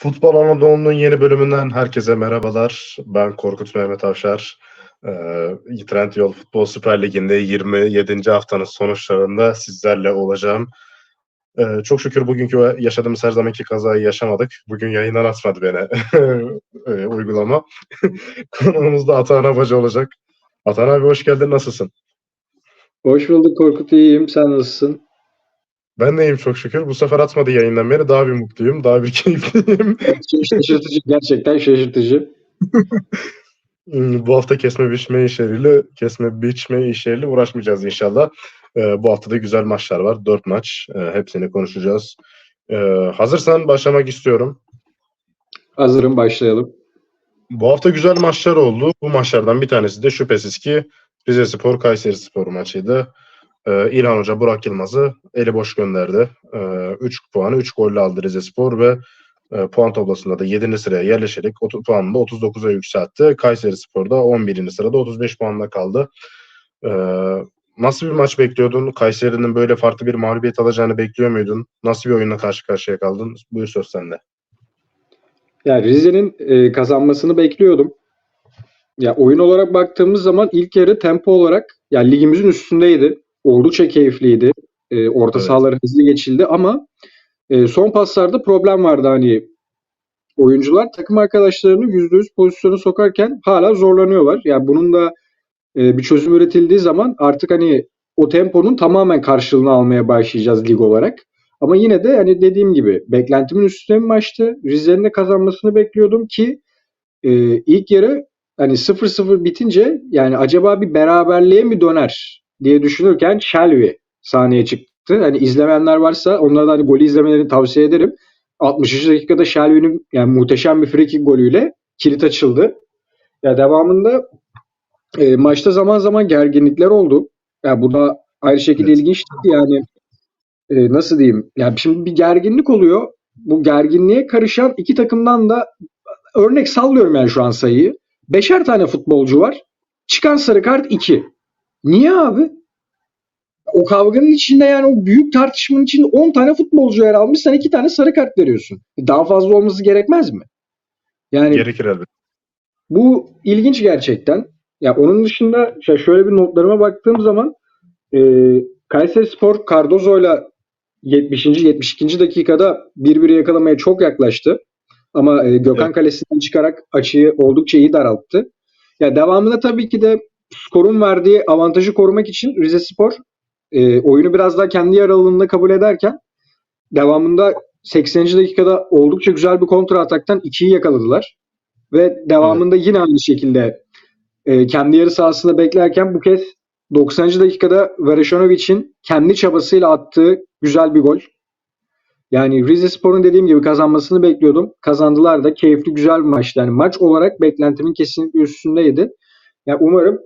Futbol Anadolu'nun yeni bölümünden herkese merhabalar. Ben Korkut Mehmet Avşar. Ee, Trendyol Futbol Süper Ligi'nde 27. haftanın sonuçlarında sizlerle olacağım. Ee, çok şükür bugünkü yaşadığımız her zamanki kazayı yaşamadık. Bugün yayından atmadı beni e, uygulama. Konuğumuz da Atahan Abacı olacak. Atahan abi hoş geldin, nasılsın? Hoş bulduk Korkut, iyiyim. Sen nasılsın? Ben de iyiyim çok şükür. Bu sefer atmadı yayından beri. Daha bir mutluyum, daha bir keyifliyim. şaşırtıcı, gerçekten şaşırtıcı. Bu hafta kesme biçme işleriyle, kesme biçme işleriyle uğraşmayacağız inşallah. Ee, bu hafta da güzel maçlar var. Dört maç. Ee, hepsini konuşacağız. Ee, hazırsan başlamak istiyorum. Hazırım, başlayalım. Bu hafta güzel maçlar oldu. Bu maçlardan bir tanesi de şüphesiz ki Rize Spor Kayseri Spor maçıydı. Ee, İlhan Hoca Burak Yılmaz'ı eli boş gönderdi. 3 puanı 3 golle aldı Rize Spor ve e, puan tablasında da 7. sıraya yerleşerek 30 puanını da 39'a yükseltti. Kayseri Spor da 11. sırada 35 puanla kaldı. Ee, nasıl bir maç bekliyordun? Kayseri'nin böyle farklı bir mağlubiyet alacağını bekliyor muydun? Nasıl bir oyunla karşı karşıya kaldın? Buyur söz sende. Yani Rize'nin e, kazanmasını bekliyordum. Ya oyun olarak baktığımız zaman ilk yarı tempo olarak ya ligimizin üstündeydi. Oldukça keyifliydi. E, orta Evet. sahaları hızlı geçildi ama e, son paslarda problem vardı hani oyuncular takım arkadaşlarını %100 pozisyonu sokarken hala zorlanıyorlar. Yani bunun da e, bir çözüm üretildiği zaman artık hani o temponun tamamen karşılığını almaya başlayacağız lig olarak. Ama yine de hani dediğim gibi beklentimin üstünde bir maçtı. Rize'nin de kazanmasını bekliyordum ki e, ilk yarı hani 0-0 bitince yani acaba bir beraberliğe mi döner diye düşünürken Shelby sahneye çıktı. Hani izlemeyenler varsa onlara da hani golü izlemelerini tavsiye ederim. 60. dakikada Shelby'nin yani muhteşem bir free golüyle kilit açıldı. Ya devamında e, maçta zaman zaman gerginlikler oldu. Ya bu da ayrı şekilde Evet. ilginçti yani e, nasıl diyeyim? Yani şimdi bir gerginlik oluyor. Bu gerginliğe karışan iki takımdan da örnek sallıyorum yani şu an sayıyı. Beşer tane futbolcu var. Çıkan sarı kart 2. Niye abi? O kavganın içinde yani o büyük tartışmanın içinde 10 tane futbolcu yer almış. Sen 2 tane sarı kart veriyorsun. Daha fazla olması gerekmez mi? Yani Gerekir elbette. bu ilginç gerçekten. Ya onun dışında şöyle bir notlarıma baktığım zaman e, Kayseri Spor Cardozo'yla 70. 72. dakikada birbiri yakalamaya çok yaklaştı. Ama e, Gökhan Evet. kalesinden çıkarak açıyı oldukça iyi daralttı. Ya devamında tabii ki de skorun verdiği avantajı korumak için Rize Spor e, oyunu biraz daha kendi yararlılığında kabul ederken devamında 80. dakikada oldukça güzel bir kontra ataktan 2'yi yakaladılar. Ve devamında yine aynı şekilde e, kendi yarı sahasında beklerken bu kez 90. dakikada Verešonovic'in kendi çabasıyla attığı güzel bir gol. Yani Rize Spor'un dediğim gibi kazanmasını bekliyordum. Kazandılar da keyifli güzel bir maçtı. Yani maç olarak beklentimin kesinlikle üstündeydi. Yani umarım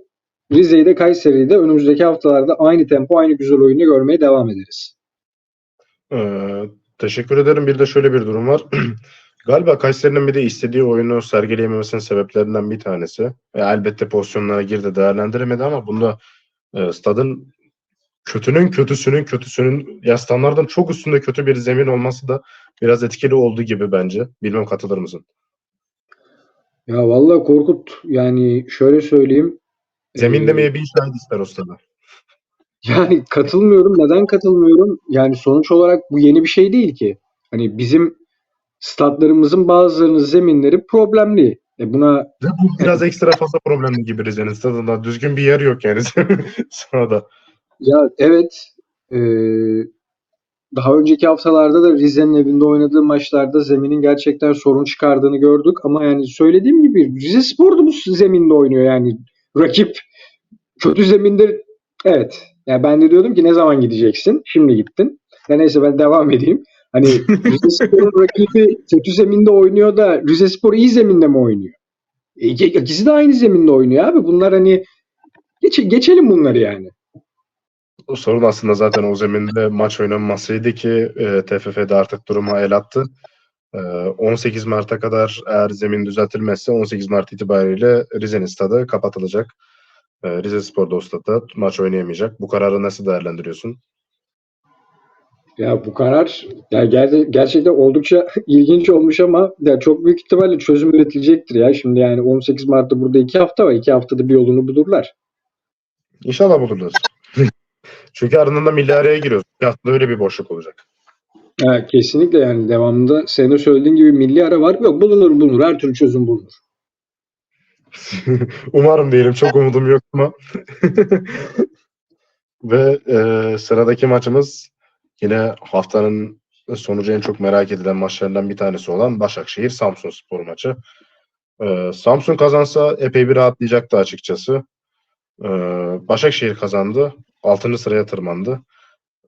Rize'yi de Kayseri'yi de önümüzdeki haftalarda aynı tempo, aynı güzel oyunu görmeye devam ederiz. Ee, teşekkür ederim. Bir de şöyle bir durum var. Galiba Kayseri'nin bir de istediği oyunu sergileyememesinin sebeplerinden bir tanesi. E, elbette pozisyonlara girdi, değerlendiremedi ama bunda e, stadın kötünün kötüsünün kötüsünün ya standartın çok üstünde kötü bir zemin olması da biraz etkili olduğu gibi bence. Bilmem katılır mısın? Ya vallahi Korkut yani şöyle söyleyeyim. Zemin Ee, demeye bir şahit ister o stada. Yani katılmıyorum. Neden katılmıyorum? Yani sonuç olarak bu yeni bir şey değil ki. Hani bizim statlarımızın bazılarının zeminleri problemli. E buna Ve bu biraz ekstra fazla problemli gibi Rize'nin stadında. Düzgün bir yer yok yani sahada. ya evet e, daha önceki haftalarda da Rize'nin evinde oynadığı maçlarda zeminin gerçekten sorun çıkardığını gördük. Ama yani söylediğim gibi Rize Spor da bu zeminde oynuyor yani. Rakip kötü zeminde evet. Yani ben de diyordum ki ne zaman gideceksin? Şimdi gittin. Ya neyse ben devam edeyim. Hani Rize Spor'un rakibi kötü zeminde oynuyor da Rize Spor iyi zeminde mi oynuyor? E, iki- ikisi de aynı zeminde oynuyor abi. Bunlar hani geç, geçelim bunları yani. O sorun aslında zaten o zeminde maç oynanmasıydı ki e, TFF'de artık duruma el attı. E, 18 Mart'a kadar eğer zemin düzeltilmezse 18 Mart itibariyle Rize'nin stadı kapatılacak. E, Rize Spor da o statta maç oynayamayacak. Bu kararı nasıl değerlendiriyorsun? Ya bu karar ya ger- gerçekten oldukça ilginç olmuş ama ya çok büyük ihtimalle çözüm üretilecektir ya. Şimdi yani 18 Mart'ta burada iki hafta var. iki haftada bir yolunu bulurlar. İnşallah bulurlar. Çünkü ardından da milli araya giriyoruz. Bir öyle bir boşluk olacak. Ha, kesinlikle yani devamında senin de söylediğin gibi milli ara var. Yok bulunur bulunur. Her türlü çözüm bulunur. Umarım diyelim. Çok umudum yok ama. Ve e, sıradaki maçımız yine haftanın sonucu en çok merak edilen maçlarından bir tanesi olan Başakşehir Samsun Spor maçı. E, Samsun kazansa epey bir rahatlayacaktı açıkçası. E, Başakşehir kazandı. 6. sıraya tırmandı.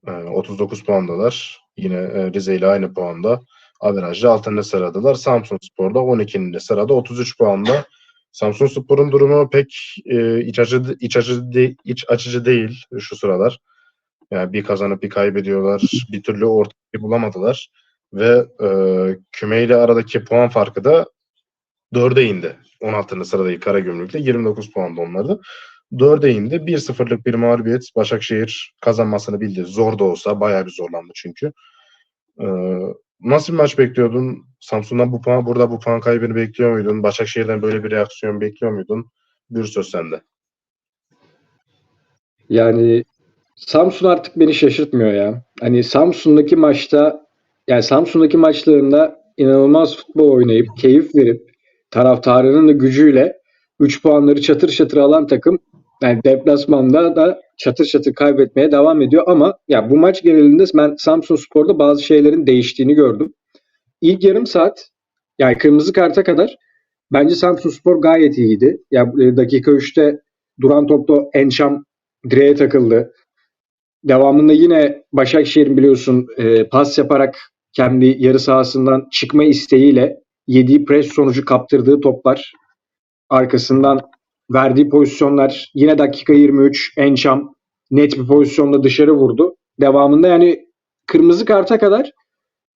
E, 39 puandalar. Yine e, Rize ile aynı puanda. Averajda 6. sıradalar. Samsun Spor'da 12. sırada 33 puanda. Samsun Spor'un durumu pek e, iç açıcı iç açıcı de- iç açıcı değil şu sıralar. Yani bir kazanıp bir kaybediyorlar. Bir türlü ortayı bulamadılar ve e, kümeyle aradaki puan farkı da 4'e indi. 16. sıradaki Karagümrük'le 29 puan da onlarda. 4'e indi. 1-0'lık bir mağlubiyet Başakşehir kazanmasını bildi. Zor da olsa bayağı bir zorlandı çünkü. E, nasıl bir maç bekliyordun? Samsun'dan bu puan, burada bu puan kaybını bekliyor muydun? Başakşehir'den böyle bir reaksiyon bekliyor muydun? Bir söz sende. Yani Samsun artık beni şaşırtmıyor ya. Hani Samsun'daki maçta yani Samsun'daki maçlarında inanılmaz futbol oynayıp keyif verip taraftarının da gücüyle 3 puanları çatır çatır alan takım yani deplasmanda da çatır çatır kaybetmeye devam ediyor ama ya bu maç genelinde ben Samsun Spor'da bazı şeylerin değiştiğini gördüm. İlk yarım saat yani kırmızı karta kadar bence Samsun Spor gayet iyiydi. Ya e, dakika 3'te duran topta Enşam direğe takıldı. Devamında yine Başakşehir'in biliyorsun e, pas yaparak kendi yarı sahasından çıkma isteğiyle yediği pres sonucu kaptırdığı toplar arkasından verdiği pozisyonlar yine dakika 23 Enşam net bir pozisyonda dışarı vurdu. Devamında yani kırmızı karta kadar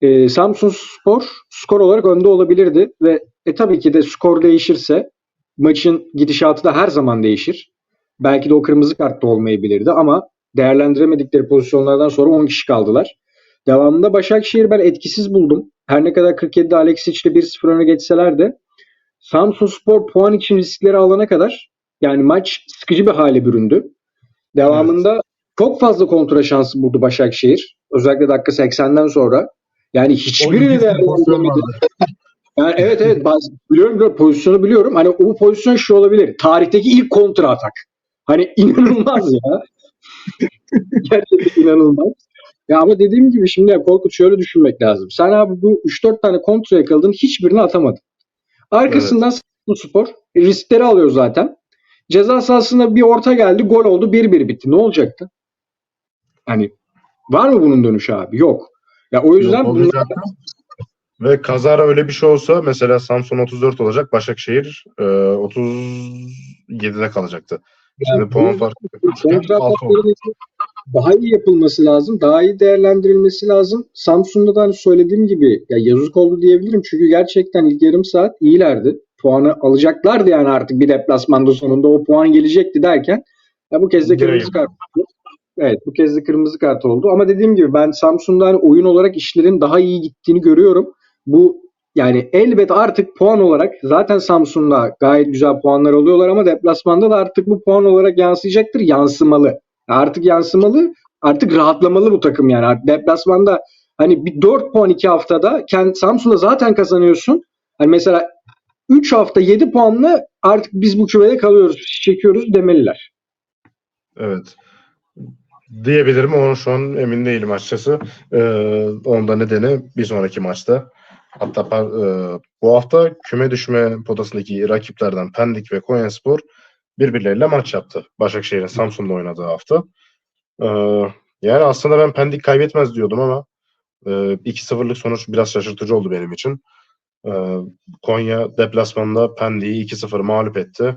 e, Samsun Spor skor olarak önde olabilirdi ve e, tabii ki de skor değişirse maçın gidişatı da her zaman değişir. Belki de o kırmızı kart da olmayabilirdi ama değerlendiremedikleri pozisyonlardan sonra 10 kişi kaldılar. Devamında Başakşehir ben etkisiz buldum. Her ne kadar 47'de Alexic ile 1-0 öne geçseler de Samsun Spor puan için riskleri alana kadar yani maç sıkıcı bir hale büründü. Devamında çok fazla kontra şansı buldu Başakşehir. Özellikle dakika 80'den sonra. Yani hiçbirini değerlendiremedi. Yani evet evet bazı, biliyorum, biliyorum pozisyonu biliyorum. Hani o pozisyon şu olabilir. Tarihteki ilk kontra atak. Hani inanılmaz ya. Gerçekten inanılmaz. Ya ama dediğim gibi şimdi Korkut şöyle düşünmek lazım. Sen abi bu 3-4 tane kontra yakaladın hiçbirini atamadın. Arkasından Samsun Spor riskleri alıyor zaten. Ceza sahasına bir orta geldi, gol oldu, 1-1 bitti. Ne olacaktı? Hani var mı bunun dönüşü abi? Yok. Ya o yüzden Yok, bunlar. Ve kazara öyle bir şey olsa mesela Samsun 34 olacak, Başakşehir e, 37'de kalacaktı. Şimdi Yani puan bu- farkı daha iyi yapılması lazım. Daha iyi değerlendirilmesi lazım. Samsun'da da hani söylediğim gibi ya yazık oldu diyebilirim. Çünkü gerçekten ilk yarım saat iyilerdi. Puanı alacaklardı yani artık bir deplasmanda sonunda o puan gelecekti derken ya bu kez de kırmızı kart oldu. Evet bu kez de kırmızı kart oldu. Ama dediğim gibi ben Samsun'da hani oyun olarak işlerin daha iyi gittiğini görüyorum. Bu yani elbet artık puan olarak zaten Samsun'da gayet güzel puanlar alıyorlar ama deplasmanda da artık bu puan olarak yansıyacaktır. Yansımalı. Artık yansımalı. Artık rahatlamalı bu takım yani. Artık deplasmanda hani bir 4 puan 2 haftada kend, Samsun'da zaten kazanıyorsun. Hani mesela 3 hafta 7 puanla artık biz bu küvede kalıyoruz, çekiyoruz demeliler. Evet. Diyebilirim ama şu an emin değilim açıkçası. Ee, onun da nedeni bir sonraki maçta. Hatta e, bu hafta küme düşme potasındaki rakiplerden Pendik ve Konyaspor birbirleriyle maç yaptı. Başakşehir'in Samsun'da oynadığı hafta. Ee, yani aslında ben Pendik kaybetmez diyordum ama e, 2-0'lık sonuç biraz şaşırtıcı oldu benim için. Ee, Konya deplasmanda Pendik'i 2-0 mağlup etti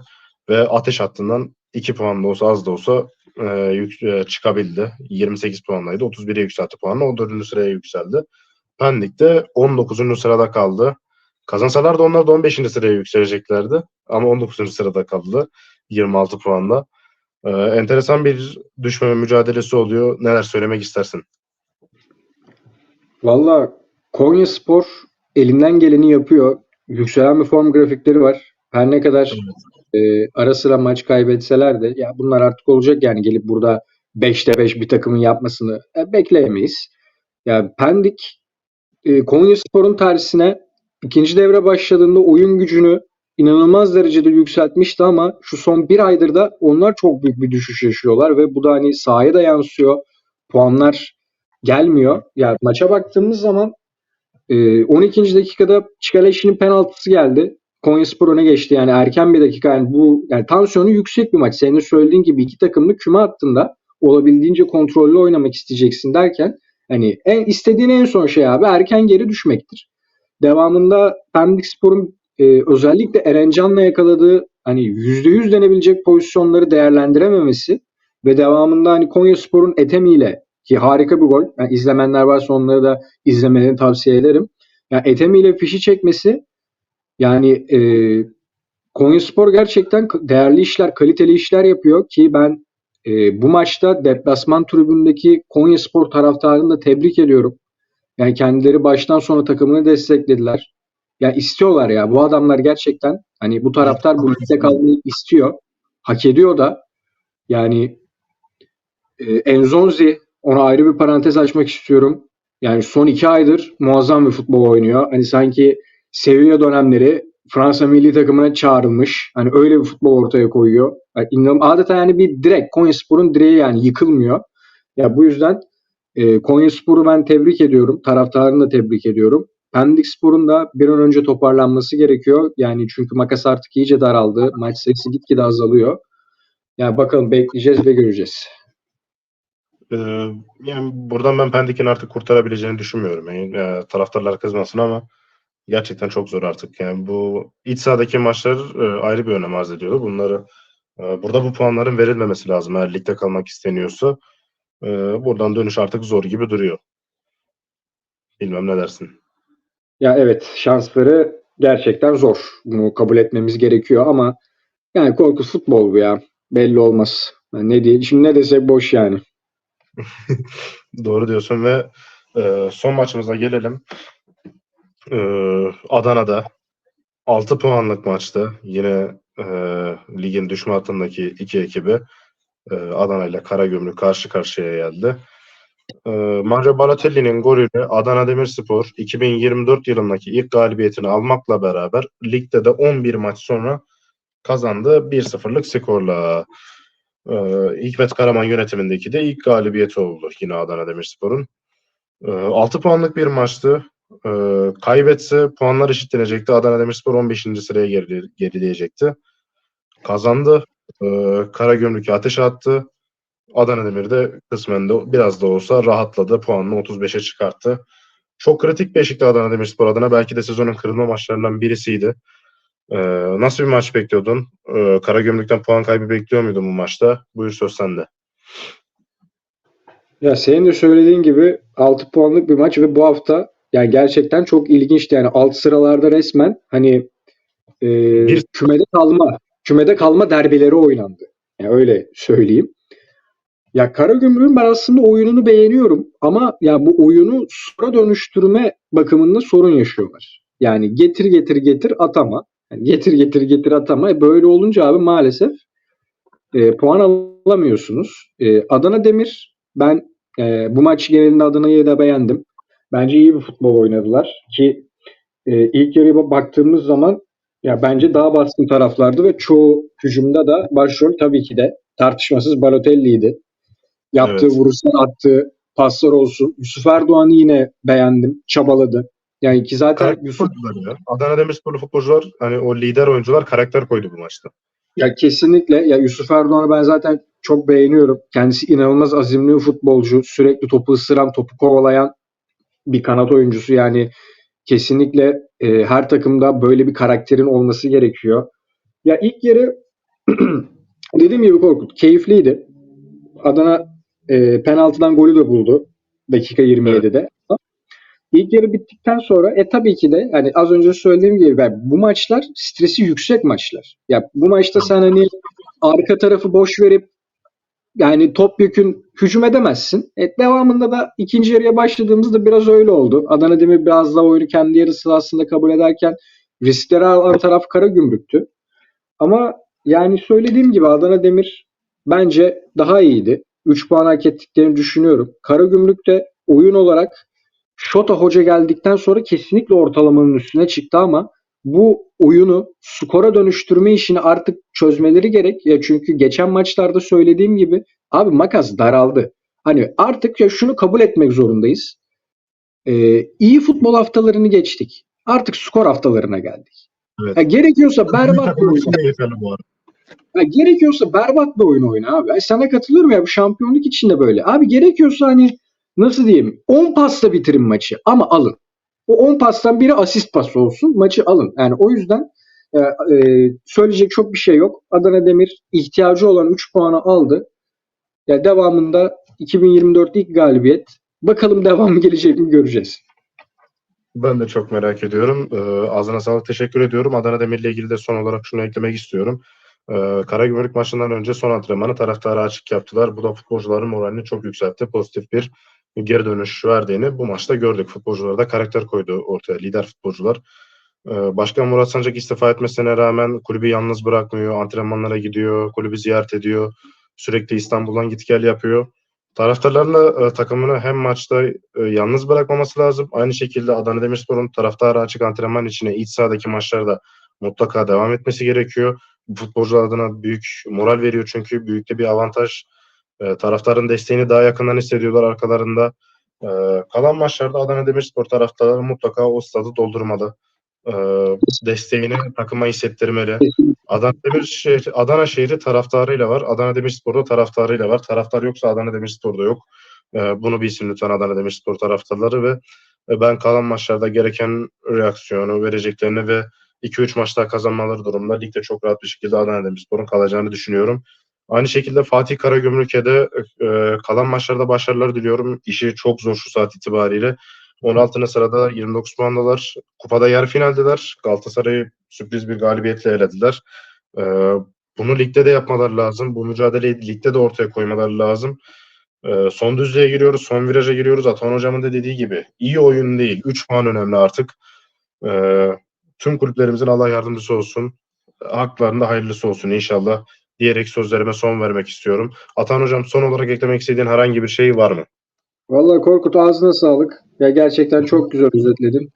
ve ateş hattından 2 puan da olsa az da olsa e, yük- e, çıkabildi. 28 puandaydı. 31'e yükseltti puanla. O 4. sıraya yükseldi. Pendik de 19. sırada kaldı. Kazansalar da onlar da 15. sıraya yükseleceklerdi. Ama 19. sırada kaldı. 26 puanla. E, enteresan bir düşmeme mücadelesi oluyor. Neler söylemek istersin? Valla Konya Spor elinden geleni yapıyor. Yükselen bir form grafikleri var. Her ne kadar e, ara sıra maç kaybetseler de ya bunlar artık olacak yani gelip burada 5'te 5 bir takımın yapmasını e, bekleyemeyiz. Ya Pendik e, Konya Spor'un tersine ikinci devre başladığında oyun gücünü inanılmaz derecede yükseltmişti ama şu son bir aydır da onlar çok büyük bir düşüş yaşıyorlar ve bu da hani sahaya da yansıyor. Puanlar gelmiyor. Ya maça baktığımız zaman e, 12. dakikada Çikaleşi'nin penaltısı geldi. Konyaspor öne geçti yani erken bir dakika yani bu yani tansiyonu yüksek bir maç. Senin söylediğin gibi iki takımlı küme hattında olabildiğince kontrollü oynamak isteyeceksin derken hani en istediğin en son şey abi erken geri düşmektir. Devamında Pendik Spor'un e, özellikle Erencan'la yakaladığı hani %100 denebilecek pozisyonları değerlendirememesi ve devamında hani Konyaspor'un Etemi ile ki harika bir gol. Yani izlemenler varsa onları da izlemelerini tavsiye ederim. Yani Etemi ile fişi çekmesi yani e, Konyaspor gerçekten değerli işler, kaliteli işler yapıyor ki ben e, bu maçta deplasman tribündeki Konyaspor taraftarını da tebrik ediyorum. Yani kendileri baştan sona takımını desteklediler. Ya istiyorlar ya. Bu adamlar gerçekten hani bu taraftar bu ligde kalmayı istiyor. Hak ediyor da. Yani e, Enzonzi ona ayrı bir parantez açmak istiyorum. Yani son iki aydır muazzam bir futbol oynuyor. Hani sanki Sevilla dönemleri Fransa milli takımına çağrılmış. Hani öyle bir futbol ortaya koyuyor. Yani adeta yani bir direk. Konyaspor'un direği yani yıkılmıyor. Ya bu yüzden e, Konyaspor'u ben tebrik ediyorum. Taraftarını da tebrik ediyorum. Pendik Spor'un da bir an önce toparlanması gerekiyor. Yani çünkü makas artık iyice daraldı. Maç sayısı gitgide azalıyor. Yani bakalım bekleyeceğiz ve göreceğiz. Ee, yani buradan ben Pendik'in artık kurtarabileceğini düşünmüyorum. Yani, e, taraftarlar kızmasın ama gerçekten çok zor artık. Yani bu iç sahadaki maçlar e, ayrı bir önem arz ediyor. Bunları e, burada bu puanların verilmemesi lazım eğer ligde kalmak isteniyorsa. E, buradan dönüş artık zor gibi duruyor. Bilmem ne dersin. Ya evet şansları gerçekten zor. Bunu kabul etmemiz gerekiyor ama yani korku futbol bu ya. Belli olmaz. Yani ne diye, şimdi ne desek boş yani. Doğru diyorsun ve e, son maçımıza gelelim. E, Adana'da 6 puanlık maçta yine e, ligin düşme hattındaki iki ekibi e, Adana ile Karagümrük karşı karşıya geldi. E, Mario Balotelli'nin golüyle Adana Demirspor 2024 yılındaki ilk galibiyetini almakla beraber ligde de 11 maç sonra kazandı 1-0'lık skorla. E, Hikmet Karaman yönetimindeki de ilk galibiyeti oldu yine Adana Demirspor'un. E, 6 puanlık bir maçtı. E, kaybetse puanlar eşitlenecekti. Adana Demirspor 15. sıraya geri, gerileyecekti. Kazandı. E, Karagümrük'e ateş attı. Adana Demir de kısmen de biraz da olsa rahatladı. Puanını 35'e çıkarttı. Çok kritik bir eşikti Adana Demirspor adına. Belki de sezonun kırılma maçlarından birisiydi. Ee, nasıl bir maç bekliyordun? Ee, Karagümrük'ten puan kaybı bekliyor muydun bu maçta? Buyur söz sende. Ya senin de söylediğin gibi 6 puanlık bir maç ve bu hafta yani gerçekten çok ilginçti. Yani alt sıralarda resmen hani e, Bir- kümede kalma kümede kalma derbileri oynandı. Yani öyle söyleyeyim. Ya Karagümrük'ün ben aslında oyununu beğeniyorum ama ya bu oyunu skora dönüştürme bakımında sorun yaşıyorlar. Yani getir getir getir atama. Yani getir getir getir atama. E Böyle olunca abi maalesef e, puan alamıyorsunuz. E, Adana Demir ben e, bu maç genelinde Adana'yı da beğendim. Bence iyi bir futbol oynadılar ki e, ilk yarıya baktığımız zaman ya bence daha baskın taraflardı ve çoğu hücumda da başrol tabii ki de tartışmasız Balotelli'ydi. Yaptığı Evet. vuruşlar, attığı paslar olsun. Yusuf Erdoğan'ı yine beğendim. Çabaladı. Yani ki zaten Karakter Yusuf ya. Adana Demirsporlu futbolcular hani o lider oyuncular karakter koydu bu maçta. Ya kesinlikle ya Yusuf Erdoğan'ı ben zaten çok beğeniyorum. Kendisi inanılmaz azimli bir futbolcu. Sürekli topu ısıran, topu kovalayan bir kanat oyuncusu. Yani kesinlikle e, her takımda böyle bir karakterin olması gerekiyor. Ya ilk yarı dediğim gibi Korkut keyifliydi. Adana e, penaltıdan golü de buldu. Dakika 27'de. İlk yarı bittikten sonra e tabii ki de hani az önce söylediğim gibi ben, bu maçlar stresi yüksek maçlar. Ya bu maçta sen hani arka tarafı boş verip yani topyekün hücum edemezsin. E, devamında da ikinci yarıya başladığımızda biraz öyle oldu. Adana Demir biraz daha oyunu kendi yarısı aslında kabul ederken riskleri alan taraf Karagümrük'tü. Ama yani söylediğim gibi Adana Demir bence daha iyiydi. 3 puan hak ettiklerini düşünüyorum. Karagümrük de oyun olarak Şota Hoca geldikten sonra kesinlikle ortalamanın üstüne çıktı ama bu oyunu skora dönüştürme işini artık çözmeleri gerek. Ya çünkü geçen maçlarda söylediğim gibi abi makas daraldı. Hani artık ya şunu kabul etmek zorundayız. Ee, iyi futbol haftalarını geçtik. Artık skor haftalarına geldik. Evet. Ya gerekiyorsa berbat bir oyun. Ya gerekiyorsa berbat bir oyun oyna abi. Ay sana katılıyorum ya bu şampiyonluk için de böyle. Abi gerekiyorsa hani nasıl diyeyim 10 pasla bitirin maçı ama alın. O 10 pastan biri asist pası olsun maçı alın. Yani o yüzden e, e, söyleyecek çok bir şey yok. Adana Demir ihtiyacı olan 3 puanı aldı. Ya devamında 2024 ilk galibiyet. Bakalım devamı gelecek mi göreceğiz. Ben de çok merak ediyorum. Ee, ağzına sağlık teşekkür ediyorum. Adana Demir'le ilgili de son olarak şunu eklemek istiyorum. Ee, Karagümrük maçından önce son antrenmanı taraftara açık yaptılar. Bu da futbolcuların moralini çok yükseltti. Pozitif bir geri dönüş verdiğini bu maçta gördük. Futbolcular da karakter koydu ortaya. Lider futbolcular. Ee, Başkan Murat Sancak istifa etmesine rağmen kulübü yalnız bırakmıyor. Antrenmanlara gidiyor. Kulübü ziyaret ediyor. Sürekli İstanbul'dan git gel yapıyor. Taraftarlarla e, takımını hem maçta e, yalnız bırakmaması lazım. Aynı şekilde Adana Demirspor'un taraftarı açık antrenman içine iç sahadaki maçlarda mutlaka devam etmesi gerekiyor. Futbolcular adına büyük moral veriyor çünkü büyük de bir avantaj. E, taraftarın desteğini daha yakından hissediyorlar arkalarında. E, kalan maçlarda Adana Demirspor taraftarları mutlaka o stadı doldurmalı. E, desteğini takıma hissettirmeli. Adana Demir şehri, Adana şehri taraftarıyla var. Adana Demirspor'da taraftarıyla var. Taraftar yoksa Adana Demirspor'da yok. Ee, bunu bilsin lütfen Adana Demirspor taraftarları ve ve ben kalan maçlarda gereken reaksiyonu vereceklerini ve 2-3 maçta kazanmaları durumunda ligde çok rahat bir şekilde Adana Demirspor'un kalacağını düşünüyorum. Aynı şekilde Fatih Karagümrük'e de e, kalan maçlarda başarılar diliyorum. İşi çok zor şu saat itibariyle. 16. sırada 29 puandalar. Kupada yarı finaldeler. Galatasaray'ı sürpriz bir galibiyetle elediler. Ee, bunu ligde de yapmaları lazım. Bu mücadeleyi ligde de ortaya koymaları lazım. Ee, son düzlüğe giriyoruz, son viraja giriyoruz. Atan hocamın da dediği gibi iyi oyun değil. 3 puan önemli artık. Ee, tüm kulüplerimizin Allah yardımcısı olsun. Haklarında hayırlısı olsun inşallah diyerek sözlerime son vermek istiyorum. Atan hocam son olarak eklemek istediğin herhangi bir şey var mı? Vallahi Korkut ağzına sağlık. Ya gerçekten çok güzel özetledin.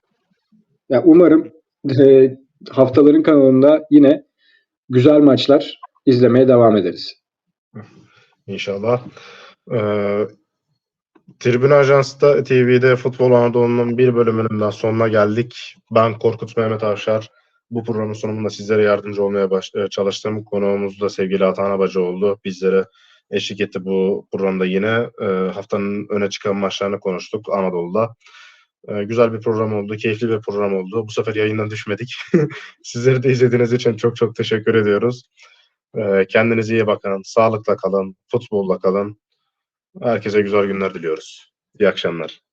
Ya umarım e, haftaların kanalında yine güzel maçlar izlemeye devam ederiz. İnşallah. Ee, Tribün Ajans'ta TV'de Futbol Anadolu'nun bir bölümünün daha sonuna geldik. Ben Korkut Mehmet Avşar. Bu programın sonunda sizlere yardımcı olmaya baş- e, çalıştım. Konuğumuz da sevgili Atan Abacı oldu. Bizlere eşlik etti bu programda yine. E, haftanın öne çıkan maçlarını konuştuk Anadolu'da. E, güzel bir program oldu, keyifli bir program oldu. Bu sefer yayından düşmedik. Sizleri de izlediğiniz için çok çok teşekkür ediyoruz. E, kendinize iyi bakın, sağlıkla kalın, futbolla kalın. Herkese güzel günler diliyoruz. İyi akşamlar.